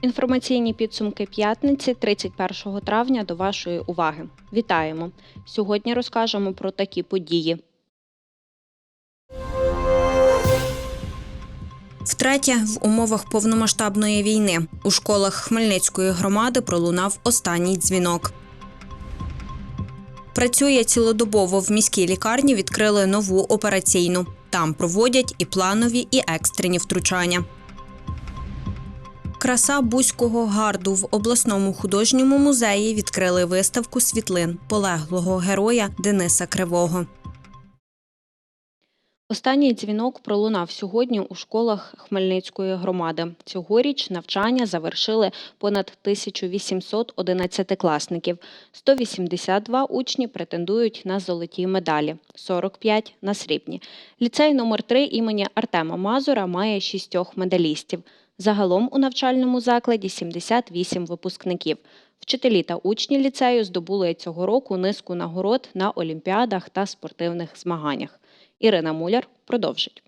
Інформаційні підсумки п'ятниці 31 травня до вашої уваги. Вітаємо! Сьогодні розкажемо про такі події. Втретє, в умовах повномасштабної війни у школах Хмельницької громади пролунав останній дзвінок. Працює цілодобово в міській лікарні. Відкрили нову операційну. Там проводять і планові, і екстрені втручання. Краса Бузького гарду в обласному художньому музеї відкрили виставку світлин полеглого героя Дениса Кривого. Останній дзвінок пролунав сьогодні у школах Хмельницької громади. Цьогоріч навчання завершили понад 1800 одинадцятикласників. 182 учні претендують на золоті медалі, 45 – на срібні. Ліцей номер 3 імені Артема Мазура має шістьох медалістів. Загалом у навчальному закладі 78 випускників. Вчителі та учні ліцею здобули цього року низку нагород на олімпіадах та спортивних змаганнях. Ірина Муляр продовжить.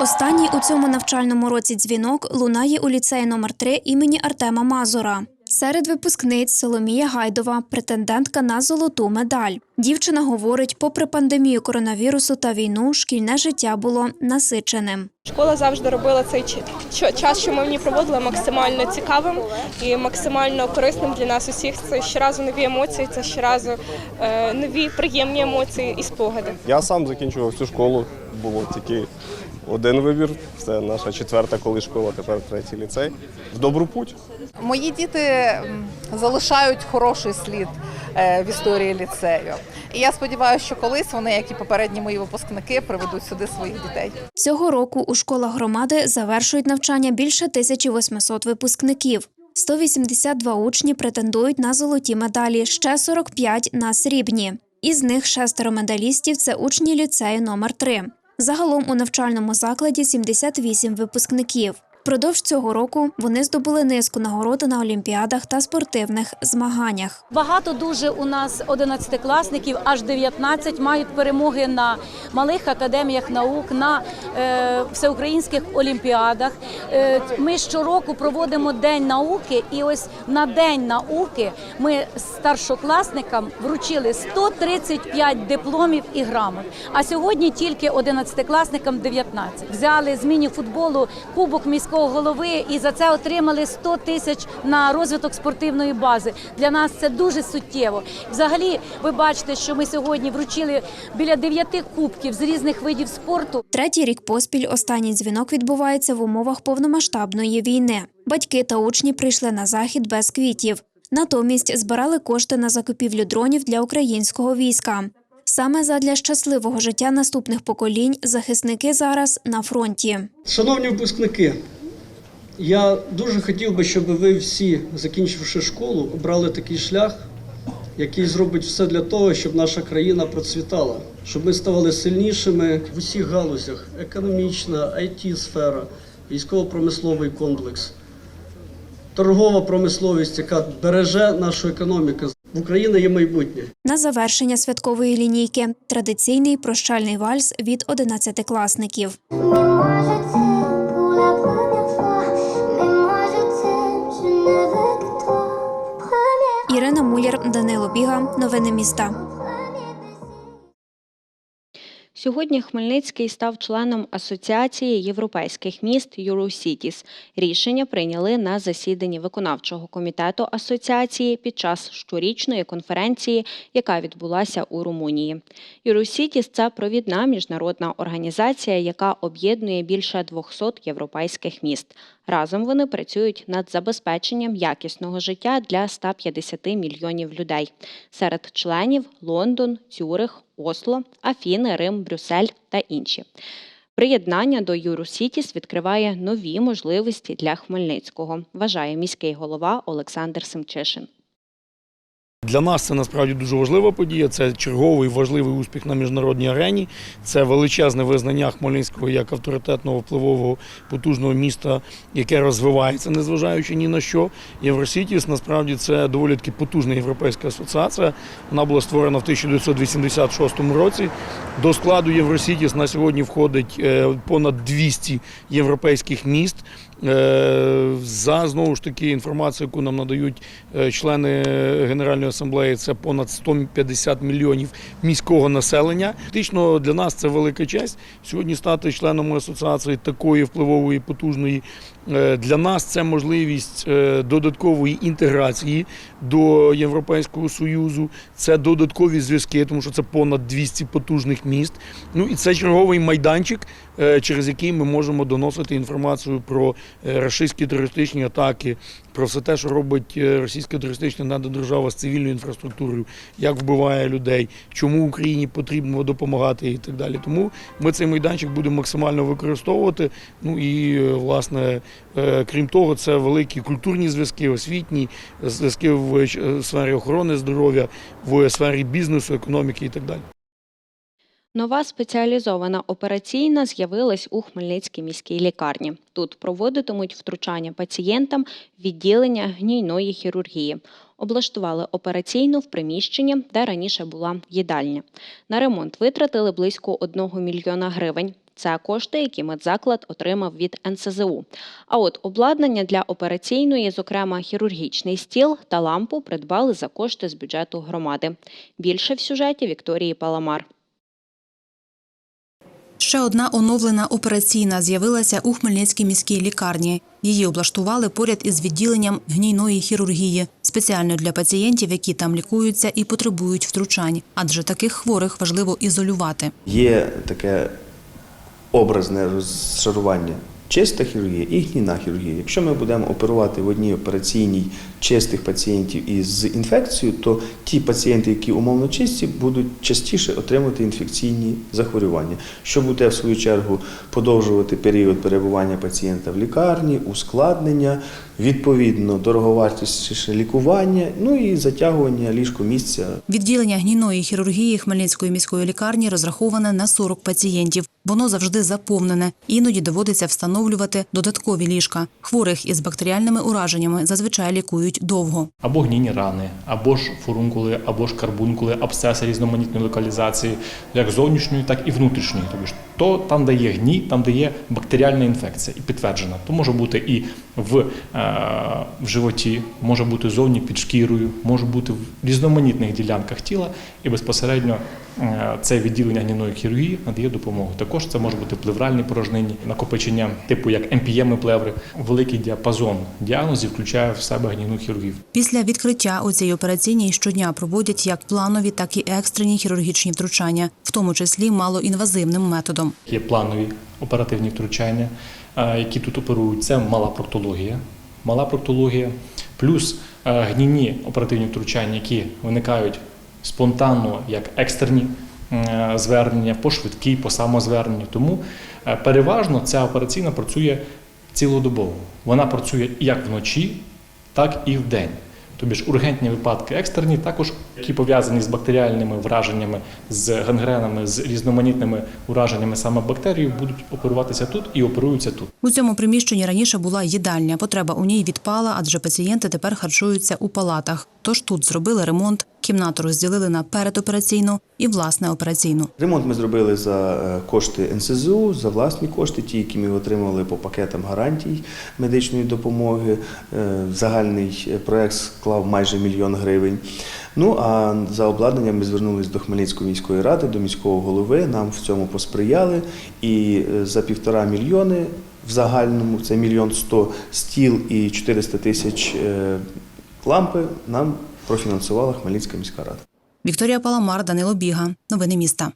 Останній у цьому навчальному році дзвінок лунає у ліцеї номер 3 імені Артема Мазура. Серед випускниць Соломія Гайдова, претендентка на золоту медаль. Дівчина говорить, попри пандемію коронавірусу та війну, шкільне життя було насиченим. Школа завжди робила цей час, що ми в ній проводили, максимально цікавим і максимально корисним для нас усіх. Це щоразу нові емоції, це щоразу е, нові приємні емоції і спогади. Я сам закінчував цю школу, було тільки один вибір. Це наша четверта коли школа, тепер третій ліцей. В добру путь. Мої діти залишають хороший слід е, в історії ліцею. І я сподіваюся, що колись вони, як і попередні мої випускники, приведуть сюди своїх дітей. Цього року у школах громади завершують навчання більше 1800 випускників. 182 учні претендують на золоті медалі, ще 45 – на срібні. Із них шестеро медалістів – це учні ліцею номер 3 Загалом у навчальному закладі 78 випускників. Впродовж цього року вони здобули низку нагород на олімпіадах та спортивних змаганнях. Багато дуже у нас одинадцятикласників, аж 19, мають перемоги на малих академіях наук, на е, всеукраїнських олімпіадах. Е, ми щороку проводимо День науки, і ось на День науки ми старшокласникам вручили 135 дипломів і грамот. А сьогодні тільки одинадцятикласникам 19. Взяли з міні-футболу кубок міського голови і за це отримали 100 тисяч на розвиток спортивної бази. Для нас це дуже суттєво. Взагалі, ви бачите, що ми сьогодні вручили біля 9 кубків з різних видів спорту. Третій рік поспіль останній дзвінок відбувається в умовах повномасштабної війни. Батьки та учні прийшли на захід без квітів. Натомість збирали кошти на закупівлю дронів для українського війська. Саме задля щасливого життя наступних поколінь захисники зараз на фронті. Шановні випускники, я дуже хотів би, щоб ви всі, закінчивши школу, обрали такий шлях, який зробить все для того, щоб наша країна процвітала, щоб ми ставали сильнішими в усіх галузях: економічна, it сфера військово-промисловий комплекс, торгова промисловість, яка береже нашу економіку. В Україні є майбутнє на завершення святкової лінійки. Традиційний прощальний вальс від 11-класників. Ірина Данило Біга. Новини міста. Сьогодні Хмельницький став членом Асоціації європейських міст Eurocities. Рішення прийняли на засіданні виконавчого комітету асоціації під час щорічної конференції, яка відбулася у Румунії. Eurocities – це провідна міжнародна організація, яка об'єднує більше 200 європейських міст. Разом вони працюють над забезпеченням якісного життя для 150 мільйонів людей. Серед членів Лондон, Цюрих, Осло, Афіни, Рим, Брюссель та інші. Приєднання до Юрусітіс відкриває нові можливості для Хмельницького, вважає міський голова Олександр Семчишин. Для нас це насправді дуже важлива подія. Це черговий важливий успіх на міжнародній арені. Це величезне визнання Хмельницького як авторитетного, впливового, потужного міста, яке розвивається, незважаючи ні на що. Євросітіс насправді це доволі таки потужна європейська асоціація. Вона була створена в 1986 році. До складу Євросітіс на сьогодні входить е, понад 200 європейських міст. Е, За знову ж таки інформацію, яку нам надають е, члени Генеральної асамблеї, це понад 150 мільйонів міського населення. Фактично для нас це велика честь сьогодні стати членом асоціації такої впливової, потужної. Е, Для нас це можливість е, додаткової інтеграції до Європейського союзу. Це додаткові зв'язки, тому що це понад 200 потужних міст. Ну і це черговий майданчик, е, через який ми можемо доносити інформацію про рашистські терористичні атаки, про все те, що робить е, російська терористична надодержава з цивільною інфраструктурою, як вбиває людей, чому Україні потрібно допомагати і так далі. Тому ми цей майданчик будемо максимально використовувати. Ну і е, власне, е, крім того, це великі культурні зв'язки, освітні зв'язки в сфері охорони здоров'я, в сфері бізнесу, економіки і так далі. Нова спеціалізована операційна з'явилась у Хмельницькій міській лікарні. Тут проводитимуть втручання пацієнтам відділення гнійної хірургії. Облаштували операційну в приміщенні, де раніше була їдальня. На ремонт витратили близько 1 мільйона гривень. Це кошти, які медзаклад отримав від НСЗУ. А от обладнання для операційної, зокрема хірургічний стіл та лампу, придбали за кошти з бюджету громади. Більше в сюжеті Вікторії Паламар. Ще одна оновлена операційна з'явилася у Хмельницькій міській лікарні. Її облаштували поряд із відділенням гнійної хірургії, спеціально для пацієнтів, які там лікуються і потребують втручань, адже таких хворих важливо ізолювати. Є таке образне розшарування. Чиста хірургія і гнійна хірургія. Якщо ми будемо оперувати в одній операційній чистих пацієнтів із інфекцією, то ті пацієнти, які умовно чисті, будуть частіше отримувати інфекційні захворювання, що буде в свою чергу подовжувати період перебування пацієнта в лікарні, ускладнення, відповідно дороговартісніше лікування, ну і затягування ліжкомісця Відділення гнійної хірургії Хмельницької міської лікарні розраховане на 40 пацієнтів. Воно завжди заповнене. Іноді доводиться встановлювати додаткові ліжка. Хворих із бактеріальними ураженнями зазвичай лікують довго. або гнійні рани, або ж фурункули, або ж карбункули, абсцеси різноманітної локалізації, як зовнішньої, так і внутрішньої. Тобто то там, де є гній, там, де є бактеріальна інфекція і підтверджена. То може бути і в, е, в животі, може бути зовні під шкірою, може бути в різноманітних ділянках тіла, і безпосередньо це відділення гнійної хірургії надає допомогу. Також це може бути в плевральній порожнині, накопичення типу як МПЄми плеври. Великий діапазон діагнозів включає в себе гнійну хірургію. Після відкриття у цій операційній щодня проводять як планові, так і екстрені хірургічні втручання, в тому числі малоінвазивним методом. Є планові оперативні втручання, е, які тут оперують. Це мала проктологія. Мала проктологія, плюс е, гнійні оперативні втручання, які виникають спонтанно як екстерні е, звернення, по швидкій, по самозверненню. Тому е, переважно ця операційна працює цілодобово. Вона працює як вночі, так і вдень. Тобі ж ургентні випадки екстерні, також які пов'язані з бактеріальними враженнями, з гангренами, з різноманітними ураженнями саме бактерій, будуть оперуватися тут і оперуються тут. У цьому приміщенні раніше була їдальня. Потреба у ній відпала, адже пацієнти тепер харчуються у палатах. Тож тут зробили ремонт, кімнату розділили на передопераційну і власне операційну. Ремонт ми зробили за е, кошти НСЗУ, за власні кошти, ті, які ми отримали по пакетам гарантій медичної допомоги. Е, Загальний е, проект склав майже мільйон гривень. Ну а за обладнанням ми звернулися до Хмельницької міської ради, до міського голови. Нам в цьому посприяли. І за півтора мільйони в загальному це мільйон сто стіл і 400 тисяч лампи нам профінансувала Хмельницька міська рада. Вікторія Паламар, Данило Біга. Новини міста.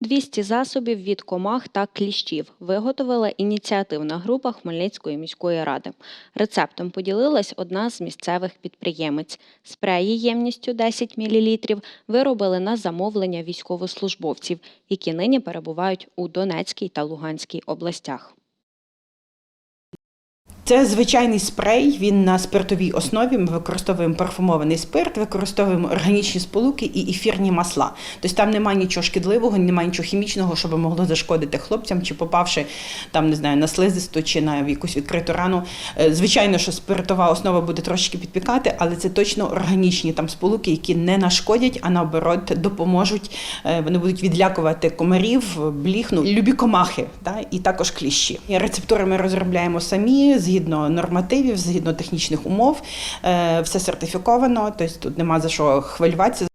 200 засобів від комах та кліщів виготовила ініціативна група Хмельницької міської ради. Рецептом поділилась одна з місцевих підприємець. Спреї ємністю 10 мл виробили на замовлення військовослужбовців, які нині перебувають у Донецькій та Луганській областях. Це звичайний спрей. Він на спиртовій основі. Ми використовуємо парфумований спирт, використовуємо органічні сполуки і ефірні масла. Тобто там немає нічого шкідливого, немає нічого хімічного, що би могло зашкодити хлопцям, чи попавши там, не знаю, на слизисту чи на якусь відкриту рану. Е, Звичайно, що спиртова основа буде трошки підпікати, але це точно органічні там сполуки, які не нашкодять, а наоборот допоможуть. Е, Вони будуть відлякувати комарів, бліх, ну, любі комахи, та, і також кліщі. Рецептури ми розробляємо самі згідно нормативів, згідно технічних умов. Е, Все сертифіковано, тобто тут нема за що хвилюватися.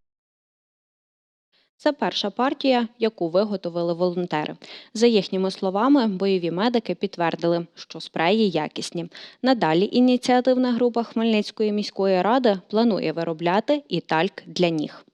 Це перша партія, яку виготовили волонтери. За їхніми словами, бойові медики підтвердили, що спреї якісні. Надалі ініціативна група Хмельницької міської ради планує виробляти і тальк для ніг.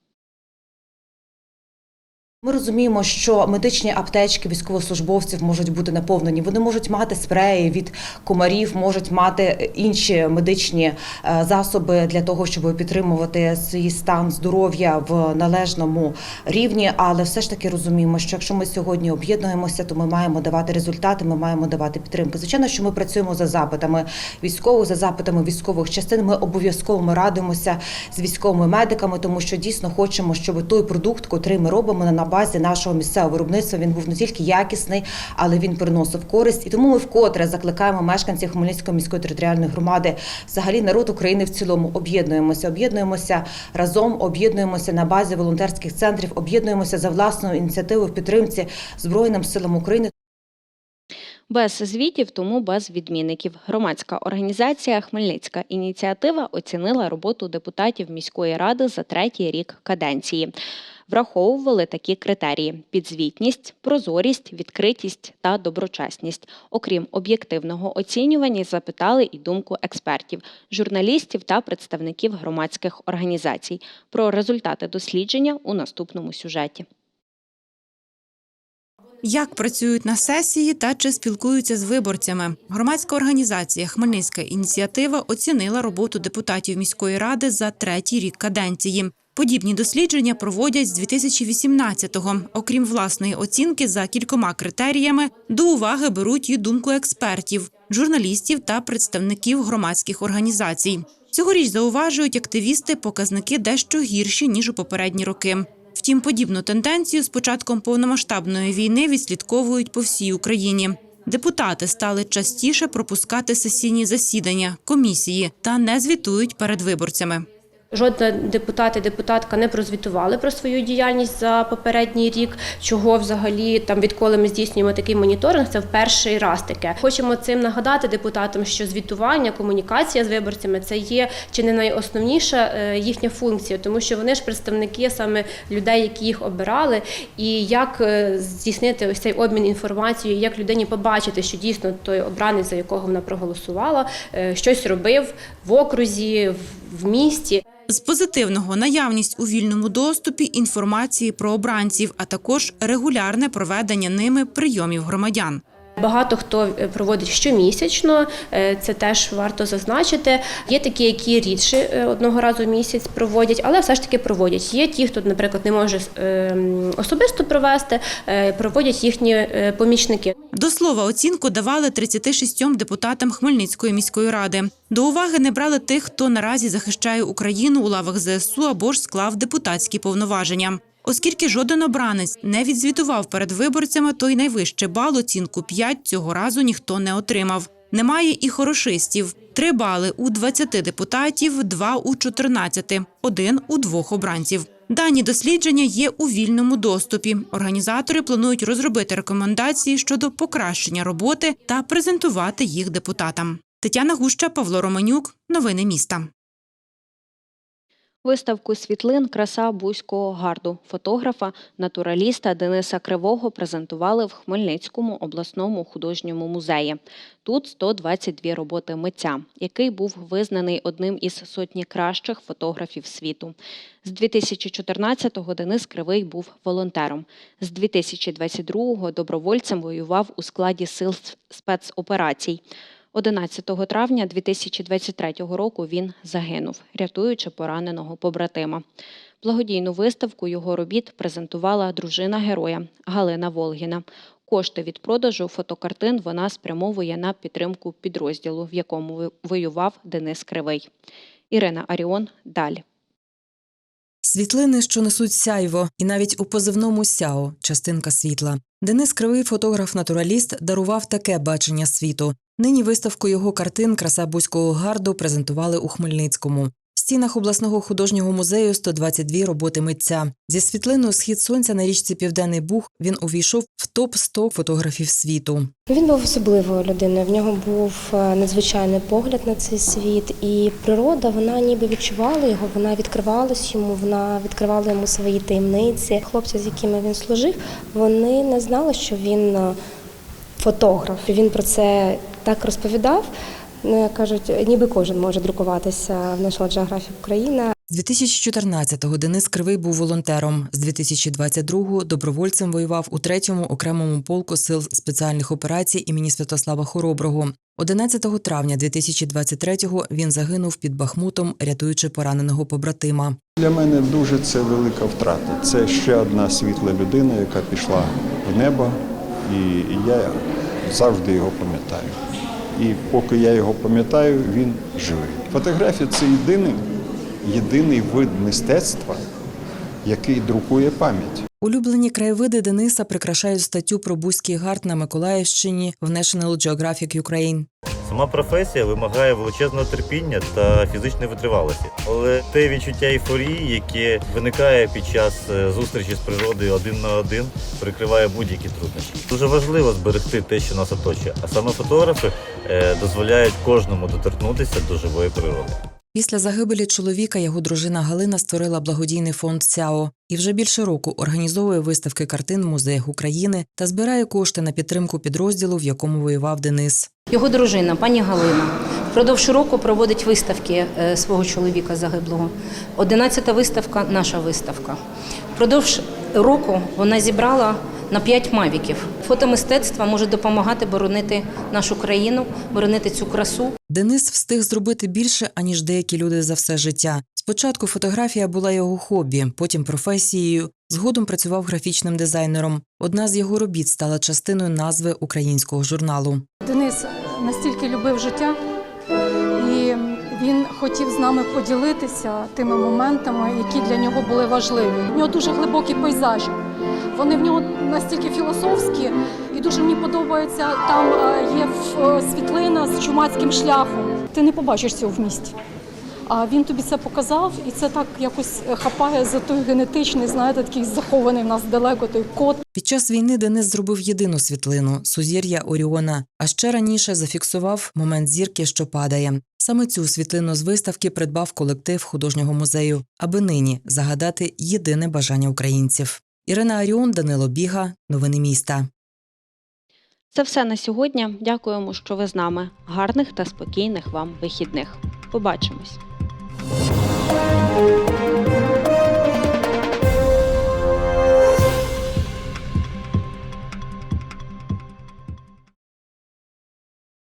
Ми розуміємо, що медичні аптечки військовослужбовців можуть бути наповнені. Вони можуть мати спреї від комарів, можуть мати інші медичні е, засоби для того, щоб підтримувати свій стан здоров'я в належному рівні. Але все ж таки розуміємо, що якщо ми сьогодні об'єднуємося, то ми маємо давати результати, ми маємо давати підтримку. Звичайно, що ми працюємо за запитами військових, за запитами військових частин. Ми обов'язково ми радимося з військовими медиками, тому що дійсно хочемо, щоб той продукт, котрий ми робимо на базі нашого місцевого виробництва, він був не тільки якісний, але він приносив користь. І тому ми вкотре закликаємо мешканців Хмельницької міської територіальної громади, взагалі народ України в цілому об'єднуємося, об'єднуємося разом, об'єднуємося на базі волонтерських центрів, об'єднуємося за власною ініціативою в підтримці Збройним силам України. Без звітів, тому без відмінників. Громадська організація Хмельницька ініціатива оцінила роботу депутатів міської ради за третій рік каденції. Враховували такі критерії: підзвітність, прозорість, відкритість та доброчесність. Окрім об'єктивного оцінювання, запитали і думку експертів, журналістів та представників громадських організацій. Про результати дослідження у наступному сюжеті. Як працюють на сесії та чи спілкуються з виборцями? Громадська організація Хмельницька ініціатива оцінила роботу депутатів міської ради за третій рік каденції. Подібні дослідження проводять з 2018-го. Окрім власної оцінки, за кількома критеріями до уваги беруть і думку експертів, журналістів та представників громадських організацій. Цьогоріч зауважують активісти показники дещо гірші ніж у попередні роки. Втім, подібну тенденцію з початком повномасштабної війни відслідковують по всій Україні. Депутати стали частіше пропускати сесійні засідання, комісії та не звітують перед виборцями. Жоден депутат і депутатка не прозвітували про свою діяльність за попередній рік. Чого взагалі там відколи ми здійснюємо такий моніторинг, це в перший раз таке. Хочемо цим нагадати депутатам, що звітування, комунікація з виборцями це є чи не найосновніша е, їхня функція, тому що вони ж представники саме людей, які їх обирали, і як е, здійснити ось цей обмін інформацією, як людині побачити, що дійсно той обранець, за якого вона проголосувала, е, щось робив в окрузі, в місті. З позитивного наявність у вільному доступі інформації про обранців, а також регулярне проведення ними прийомів громадян. Багато хто е, проводить щомісячно, е, це теж варто зазначити. Є такі, які рідше е, одного разу в місяць проводять, але все ж таки проводять. Є ті, хто, наприклад, не може особисто провести, проводять їхні помічники. До слова, оцінку давали 36 депутатам Хмельницької міської ради. До уваги не брали тих, хто наразі захищає Україну у лавах ЗСУ або ж склав депутатські повноваження. Оскільки жоден обранець не відзвітував перед виборцями, то й найвище бал оцінку 5 цього разу ніхто не отримав. Немає і хорошистів. Три бали у 20 депутатів, два у 14, один у двох обранців. Дані дослідження є у вільному доступі. Організатори планують розробити рекомендації щодо покращення роботи та презентувати їх депутатам. Тетяна Гуща, Павло Романюк. Новини міста. Виставку світлин Краса Бузького гарду фотографа, натураліста Дениса Кривого презентували в Хмельницькому обласному художньому музеї. Тут 122 роботи митця, який був визнаний одним із сотні кращих фотографів світу. З 2014-го Денис Кривий був волонтером. З 2022-го добровольцем воював у складі сил спецоперацій. 11 травня 2023 року він загинув, рятуючи пораненого побратима. Благодійну виставку його робіт презентувала дружина героя Галина Волгіна. Кошти від продажу фотокартин вона спрямовує на підтримку підрозділу, в якому воював Денис Кривий. Ірина Аріон далі. Світлини, що несуть сяйво, і навіть у позивному сяо частинка світла. Денис Кривий, фотограф-натураліст, дарував таке бачення світу. Нині виставку його картин Краса Бузького гарду презентували у Хмельницькому. Стінах обласного художнього музею 122 роботи митця. Зі світлиною Схід сонця на річці Південний Буг він увійшов в топ 100 фотографів світу. Він був особливою людиною. В нього був е, надзвичайний погляд на цей світ, і природа вона ніби відчувала його, вона відкривалась йому, вона відкривала йому свої таємниці. Хлопці, з якими він служив, вони не знали, що він е, фотограф. Він про це так розповідав. Ну, як кажуть, ніби кожен може друкуватися в National Geographic Україна. З 2014-го Денис Кривий був волонтером. З 2022-го добровольцем воював у третьому окремому полку сил спеціальних операцій імені Святослава Хороброго. 11 травня 2023-го він загинув під Бахмутом, рятуючи пораненого побратима. Для мене дуже це велика втрата. Це ще одна світла людина, яка пішла в небо, і я завжди його пам'ятаю. І поки я його пам'ятаю, він живий. Фотографія це єдиний, єдиний вид мистецтва, який друкує пам'ять. Улюблені краєвиди Дениса прикрашають статтю про Бузький гард на Миколаївщині в National Geographic Ukraine. Сама професія вимагає величезного терпіння та фізичної витривалості, але те відчуття ейфорії, яке виникає під час е, зустрічі з природою один на один, прикриває будь-які труднощі. Дуже важливо зберегти те, що нас оточує, а саме фотографи е, дозволяють кожному доторкнутися до живої природи. Після загибелі чоловіка його дружина Галина створила благодійний фонд СЯО і вже більше року організовує виставки картин в музеях України та збирає кошти на підтримку підрозділу, в якому воював Денис. Його дружина, пані Галина, впродовж року проводить виставки е, свого чоловіка загиблого. Одинадцята виставка наша виставка. Впродовж року вона зібрала на 5 мавіків. Фотомистецтво може допомагати боронити нашу країну, боронити цю красу. Денис встиг зробити більше, аніж деякі люди за все життя. Спочатку фотографія була його хобі, потім професією. Згодом працював графічним дизайнером. Одна з його робіт стала частиною назви українського журналу. Денис настільки любив життя, він хотів з нами поділитися тими моментами, які для нього були важливі. У нього дуже глибокі пейзажі. Вони в нього настільки філософські, і дуже мені подобається. Там е, є е, світлина з чумацьким шляхом. Ти не побачиш цього в місті. А він тобі це показав, і це так якось е, хапає за той генетичний, знаєте, такий захований в нас далеко той код. Під час війни Денис зробив єдину світлину сузір'я Оріона, а ще раніше зафіксував момент зірки, що падає. Саме цю світлину з виставки придбав колектив художнього музею, аби нині загадати єдине бажання українців. Ірина Аріон, Данило Біга, новини міста. Це все на сьогодні. Дякуємо, що ви з нами. Гарних та спокійних вам вихідних. Побачимось. Thank you.